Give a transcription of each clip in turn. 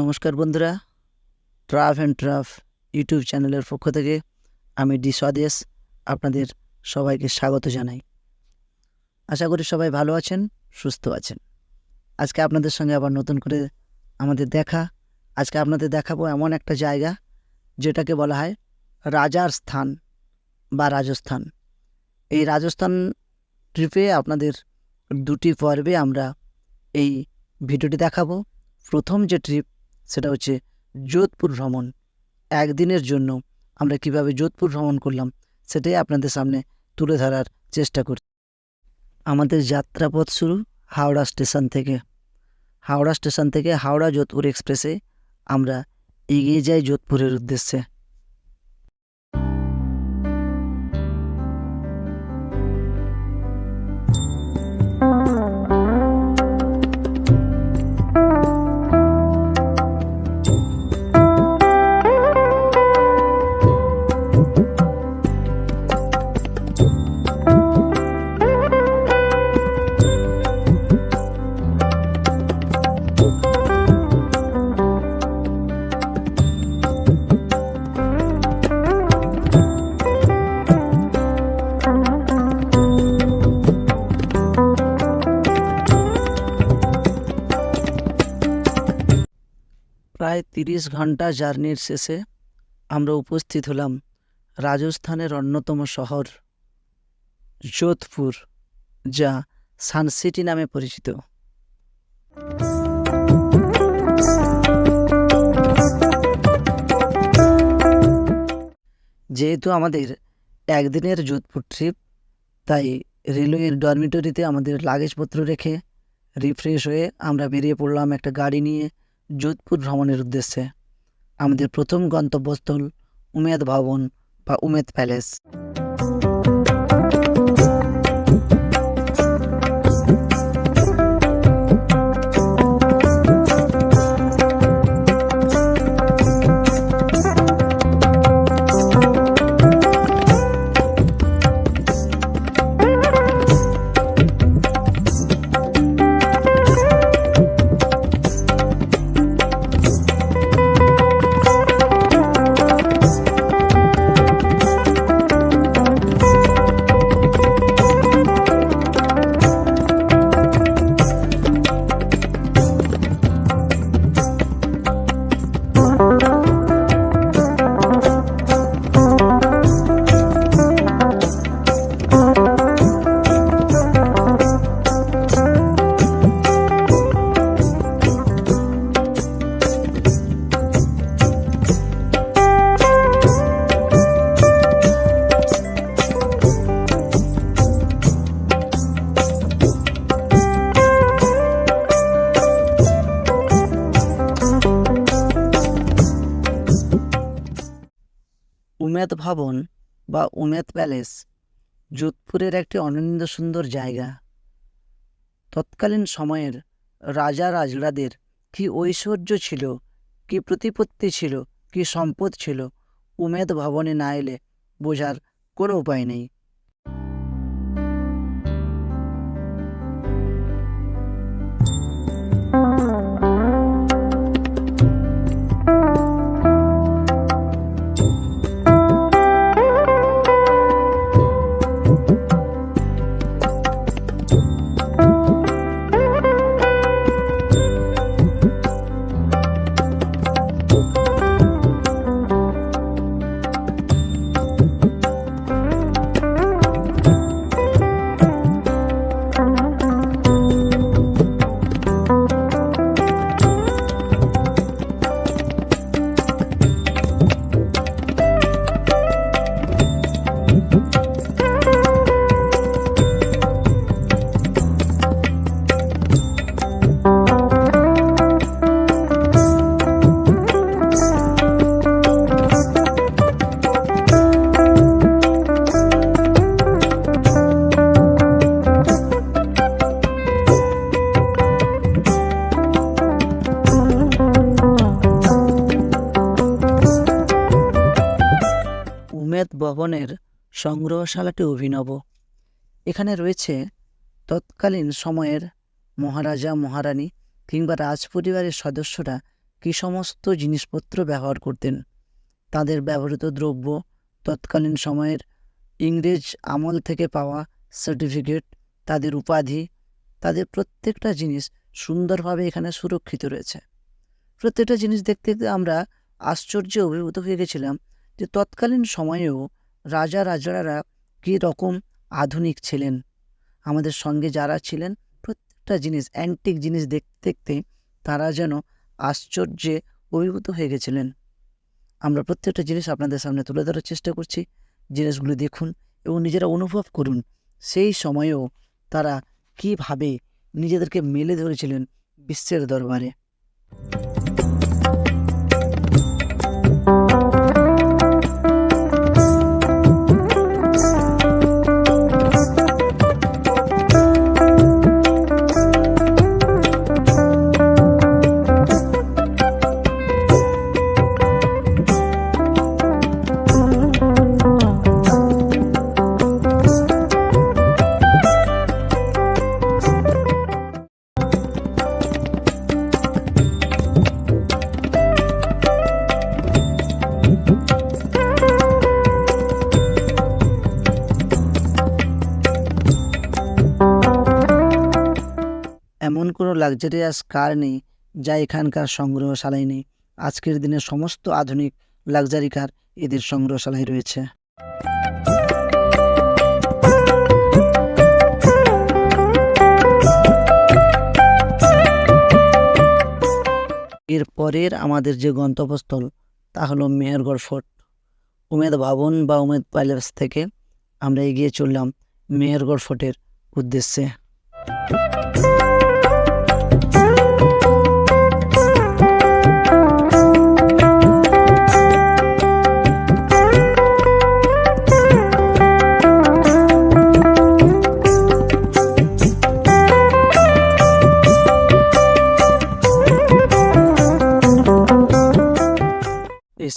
নমস্কার বন্ধুরা trough and trough YouTube চ্যানেলের পক্ষ থেকে আমি ডি স্বদেশ আপনাদের সবাইকে স্বাগত জানাই। আশা করি সবাই ভালো আছেন, সুস্থ আছেন। আজকে আপনাদের সঙ্গে আবার নতুন করে আমাদের দেখা। আজকে আপনাদের দেখাবো এমন একটা জায়গা যেটাকে বলা হয় রাজার স্থান বা রাজস্থান। এই রাজস্থান ট্রিপে আপনাদের দুটি পর্বে আমরা এই ভিডিওটি দেখাবো। প্রথম যে ট্রিপ সেটা হচ্ছে যোধপুর ভ্রমণ। একদিনের জন্য আমরা কীভাবে যোধপুর ভ্রমণ করলাম সেটাই আপনাদের সামনে তুলে ধরার চেষ্টা করি আমাদের যাত্রাপথ শুরু হাওড়া স্টেশন থেকে। হাওড়া স্টেশন থেকে হাওড়া যোধপুর এক্সপ্রেসে আমরা এগিয়ে যাই যোধপুরের উদ্দেশ্যে। প্রায় তিরিশ ঘণ্টা জার্নির শেষে আমরা উপস্থিত হলাম রাজস্থানের অন্যতম শহর, যোধপুর, যা সানসিটি নামে পরিচিত। যেহেতু আমাদের একদিনের যোধপুর ট্রিপ, তাই রেলওয়ের ডরমিটরিতে আমাদের লাগেজপত্র রেখে রিফ্রেশ হয়ে আমরা বেরিয়ে পড়লাম একটা গাড়ি নিয়ে। যোধপুর ভ্রমণের উদ্দেশ্যে আমাদের প্রথম গন্তব্যস্থল উমেদ ভবন বা উমেদ প্যালেস। উমেদ ভবন বা উমেদ প্যালেস যোধপুরের একটি অনন্য সুন্দর জায়গা। তৎকালীন সময়ের রাজা রাজড়াদের কি ঐশ্বর্য ছিল, কি প্রতিপত্তি ছিল, কি সম্পদ ছিল, উমেদ ভবনে না এলে বোঝার কোনো উপায় নেই। ভবনের সংগ্রহশালাটি অভিনব। এখানে রয়েছে তৎকালীন সময়ের মহারাজা, মহারানী কিংবা রাজপরিবারের সদস্যরা কী সমস্ত জিনিসপত্র ব্যবহার করতেন? তাদের ব্যবহৃত দ্রব্য, তৎকালীন সময়ের ইংরেজ আমল থেকে পাওয়া সার্টিফিকেট, তাদের উপাধি, তাদের প্রত্যেকটা জিনিস সুন্দরভাবে এখানে সুরক্ষিত রয়েছে। প্রত্যেকটা জিনিস দেখতে দেখতে আমরা আশ্চর্যে অভিভূত হয়ে গেছিলাম যে তৎকালীন সময়েও রাজা রাজারা কী রকম আধুনিক ছিলেন। আমাদের সঙ্গে যারা ছিলেন, প্রত্যেকটা জিনিস অ্যান্টিক জিনিস দেখতে দেখতে তারা যেন আশ্চর্যে অভিভূত হয়ে গেছিলেন। আমরা প্রত্যেকটা জিনিস আপনাদের সামনে তুলে ধরার চেষ্টা করছি। জিনিসগুলো দেখুন এবং নিজেরা অনুভব করুন। সেই সময়েও তারা কীভাবে নিজেদেরকে মেলে ধরেছিলেন বিশ্বের দরবারে। লাক্সারিয়াস কার নেই, যা এখানকার সংগ্রহশালায় নেই। আজকের দিনে সমস্ত আধুনিক লাক্সারি কার এদের সংগ্রহশালায় রয়েছে। এর পরের আমাদের যে গন্তব্যস্থল, তা হলো মেহেরগড় ফোর্ট। উমেদ ভবন বা উমেদ প্যালেস থেকে আমরা এগিয়ে চললাম মেহেরগড় ফোর্টের উদ্দেশ্যে।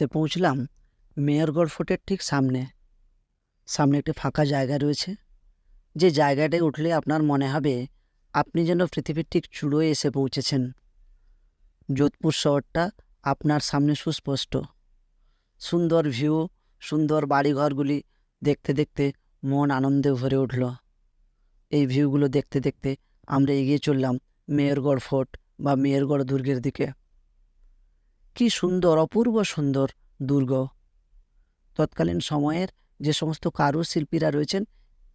এসে পৌঁছলাম মেয়রগড় ফোর্টের ঠিক সামনে। সামনে একটি ফাঁকা জায়গা রয়েছে। যে জায়গাটায় উঠলে আপনার মনে হবে আপনি যেন পৃথিবীর ঠিক চূড়োয় এসে পৌঁছেছেন। যোধপুর শহরটা আপনার সামনে সুস্পষ্ট। সুন্দর ভিউ, সুন্দর বাড়িঘরগুলি দেখতে দেখতে মন আনন্দে ভরে উঠল। এই ভিউগুলো দেখতে দেখতে আমরা এগিয়ে চললাম মেয়রগড় ফোর্ট বা মেয়রগড় দুর্গের দিকে। কি সুন্দর, অপূর্ব সুন্দর, দুর্গ। তৎকালীন সময়ের যে সমস্ত কারুশিল্পীরা রয়েছেন,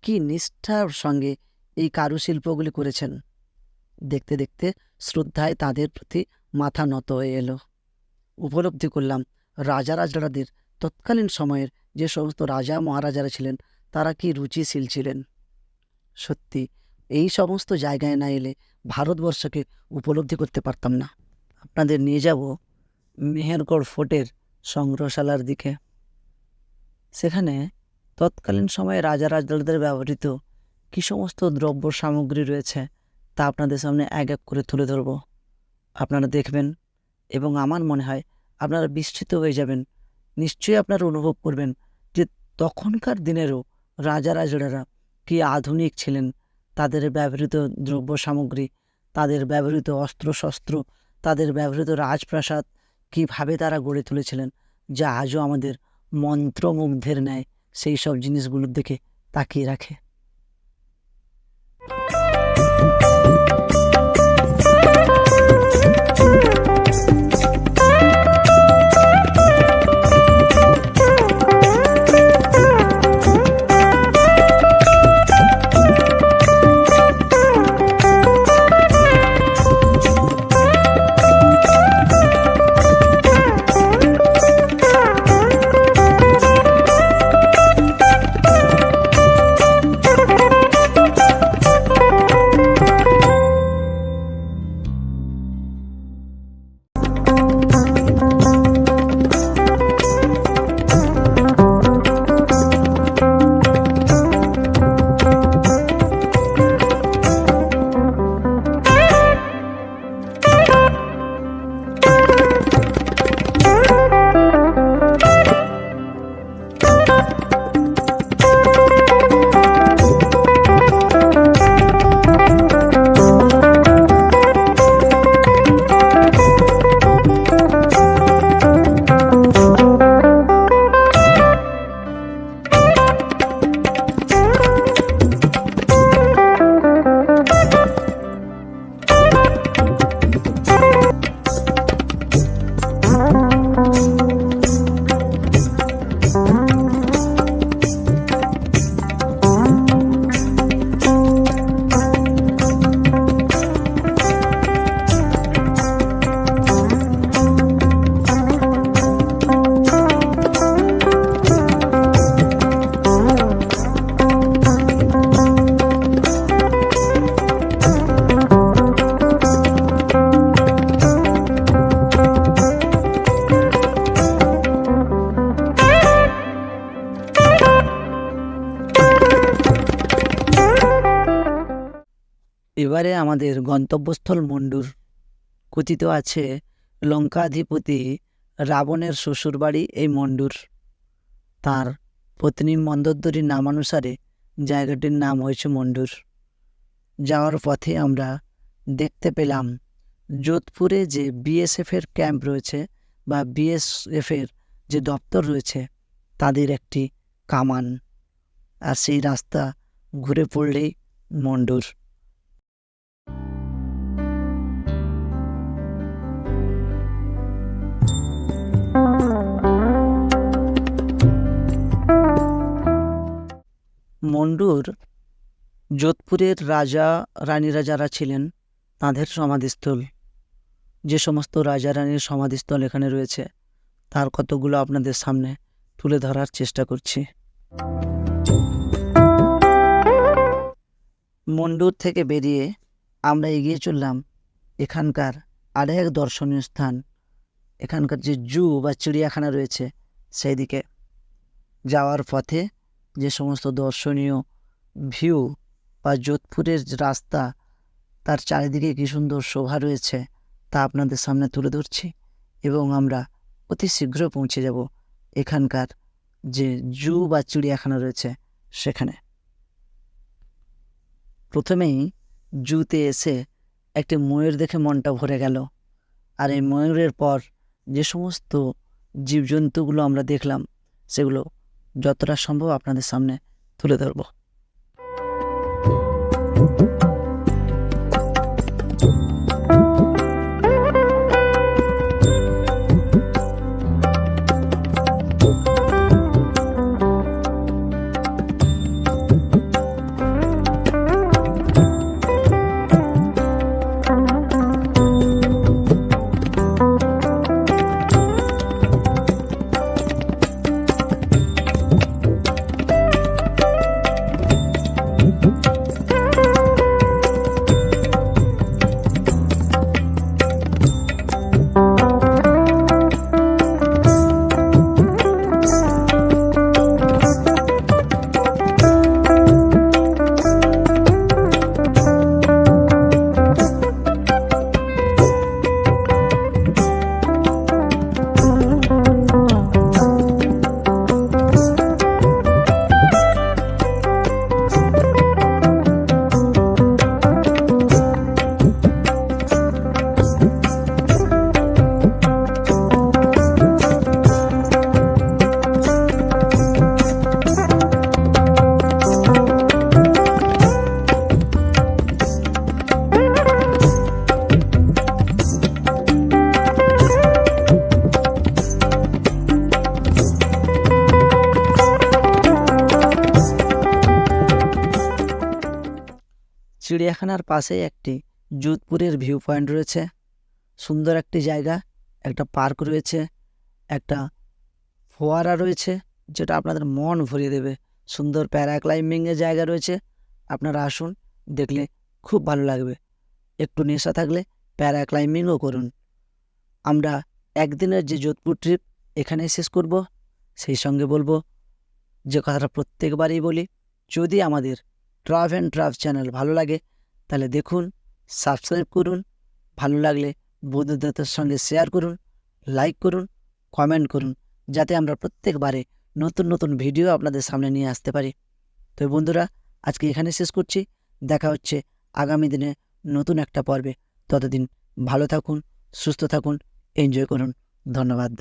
কি নিষ্ঠার সঙ্গে এই কারুশিল্পগুলি করেছেন। দেখতে দেখতে শ্রদ্ধায় তাদের প্রতি মাথা নত হয়ে এলো। উপলব্ধি করলাম রাজা রাজারাদের তৎকালীন সময়ের যে সমস্ত রাজা মহারাজারা ছিলেন, তারা কি রুচিশীল ছিলেন? সত্যি, এই সমস্ত জায়গায় না এলে ভারতবর্ষকে উপলব্ধি করতে পারতাম না। আপনাদের নিয়ে যাব। মেহেরগড় ফোর্টের সংগ্রহশালার দিকে। সেখানে তৎকালীন সময়ে রাজা রাজদারদের ব্যবহৃত কী সমস্ত দ্রব্য সামগ্রী রয়েছে, তা আপনাদের সামনে এক এক করে তুলে ধরব। আপনারা দেখবেন এবং আমার মনে হয় আপনারা বিস্মিত হয়ে যাবেন, নিশ্চয়ই আপনারা অনুভব করবেন যে তখনকার দিনেরও রাজা রাজড়ারা কী আধুনিক ছিলেন, তাদের ব্যবহৃত দ্রব্য সামগ্রী, তাদের ব্যবহৃত অস্ত্রশস্ত্র, তাদের ব্যবহৃত রাজপ্রাসাদ কীভাবে তারা গড়ে তুলেছিলেন, যা আজও আমাদের মন্ত্রমুগ্ধের ন্যায় সেই সব জিনিসগুলোর দিকে তাকিয়ে রাখে। এবারে আমাদের গন্তব্যস্থল মন্ডুর। কথিত আছে, লঙ্কাধিপতি রাবণের শ্বশুরবাড়ি এই মন্ডুর। তার পত্নী মন্দোদরীর নামানুসারে জায়গাটির নাম হয়েছে মন্ডুর। যাওয়ার পথে আমরা দেখতে পেলাম, যোধপুরে যে বিএসএফের ক্যাম্প রয়েছে বা বিএসএফের যে দপ্তর রয়েছে, তাদের একটি কামান। আর সেই রাস্তা ঘুরে পড়লেই মন্ডুর। মন্ডুর যোধপুরের রাজা, রানীরা যারা ছিলেন, তাদের সমাধিস্থল। যে সমস্ত রাজা, রানীর সমাধিস্থল এখানে রয়েছে, তার কতগুলো আপনাদের সামনে তুলে ধরার চেষ্টা করছি। মন্ডুর থেকে বেরিয়ে আমরা এগিয়ে চললাম এখানকার আরেক দর্শনীয় স্থান। এখানকার যে জু বা চিড়িয়াখানা রয়েছে সেই দিকে যাওয়ার পথে যে সমস্ত দর্শনীয় ভিউ বা যোধপুরের রাস্তা, তার চারিদিকে কী সুন্দর শোভা রয়েছে তা আপনাদের সামনে তুলে ধরছি এবং আমরা অতি শীঘ্র পৌঁছে যাব এখানকার যে জু বা চিড়িয়াখানা রয়েছে সেখানে। প্রথমেই জুতে এসে একটি ময়ূর দেখে মনটা ভরে গেল। আর এই ময়ূরের পর যে সমস্ত জীবজন্তুগুলো আমরা দেখলাম, সেগুলো যতটা সম্ভব আপনাদের সামনে তুলে ধরব। চিড়িয়াখানার পাশেই একটি যোধপুরের ভিউ পয়েন্ট রয়েছে। সুন্দর একটি জায়গা, একটা পার্ক রয়েছে, একটা ফোয়ারা রয়েছে, যেটা আপনাদের মন ভরিয়ে দেবে। সুন্দর প্যারাক্লাইম্বিংয়ের জায়গা রয়েছে, আপনারা আসুন, দেখলে খুব ভালো লাগবে। একটু নেশা থাকলে প্যারাক্লাইম্বিংও করুন। আমরা একদিনের যে যোধপুর ট্রিপ এখানেই শেষ করব। সেই সঙ্গে বলব, যে কথাটা প্রত্যেকবারই বলি, যদি আমাদের ট্রাভ অ্যান্ড ট্রাভ চ্যানেল ভালো লাগে, তাহলে দেখুন সাবস্ক্রাইব করুন, ভালো লাগলে বন্ধুদের সঙ্গে শেয়ার করুন লাইক করুন কমেন্ট করুন, যাতে আমরা প্রত্যেকবারে নতুন নতুন ভিডিও আপনাদের সামনে নিয়ে আসতে পারি। তো বন্ধুরা, আজকে এখানে শেষ করছি, দেখা হচ্ছে আগামী দিনে নতুন একটা পর্বে। ততদিন ভালো থাকুন, সুস্থ থাকুন এনজয় করুন। ধন্যবাদ।